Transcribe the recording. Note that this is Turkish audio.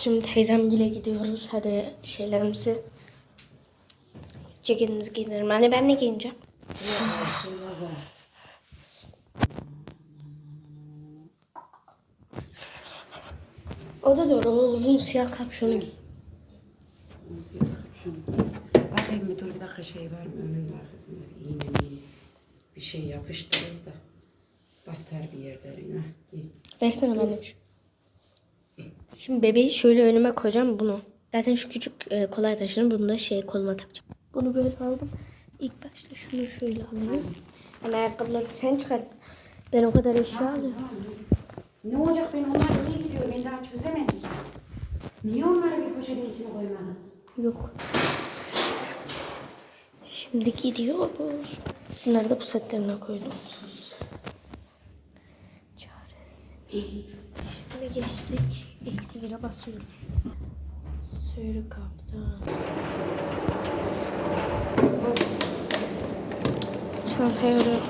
Şimdi teyzemgile gidiyoruz. Hadi şeylerimizi ceketimizi giydirelim. Anne ben ne giyineceğim? O da doğru. O uzun siyah kapşonu giy. Bakayım bir dur bir dakika şey var mı önünde arkasında iğne mi? Bir şey yapıştırırız da batar bir giy. Versene bana şu. Şimdi bebeği şöyle önüme koyacağım bunu. Zaten şu küçük e, kolay taşını bunu da şey koluma takacağım. Bunu böyle aldım. İlk başta şunu şöyle alayım. Hani ayakkabıları sen çıkart. Ben o kadar eşya alıyorum. Ne olacak ben onlar nereye gidiyor ben daha çözemedim. Niye onları bir poşetin içine koymadın? Yok. Şimdi gidiyoruz. Bunları da pusetlerine koydum. Çaresi. Şimdi geçtik. Eksi bire basıyoruz. Sürü kaptan. Çantayı oraya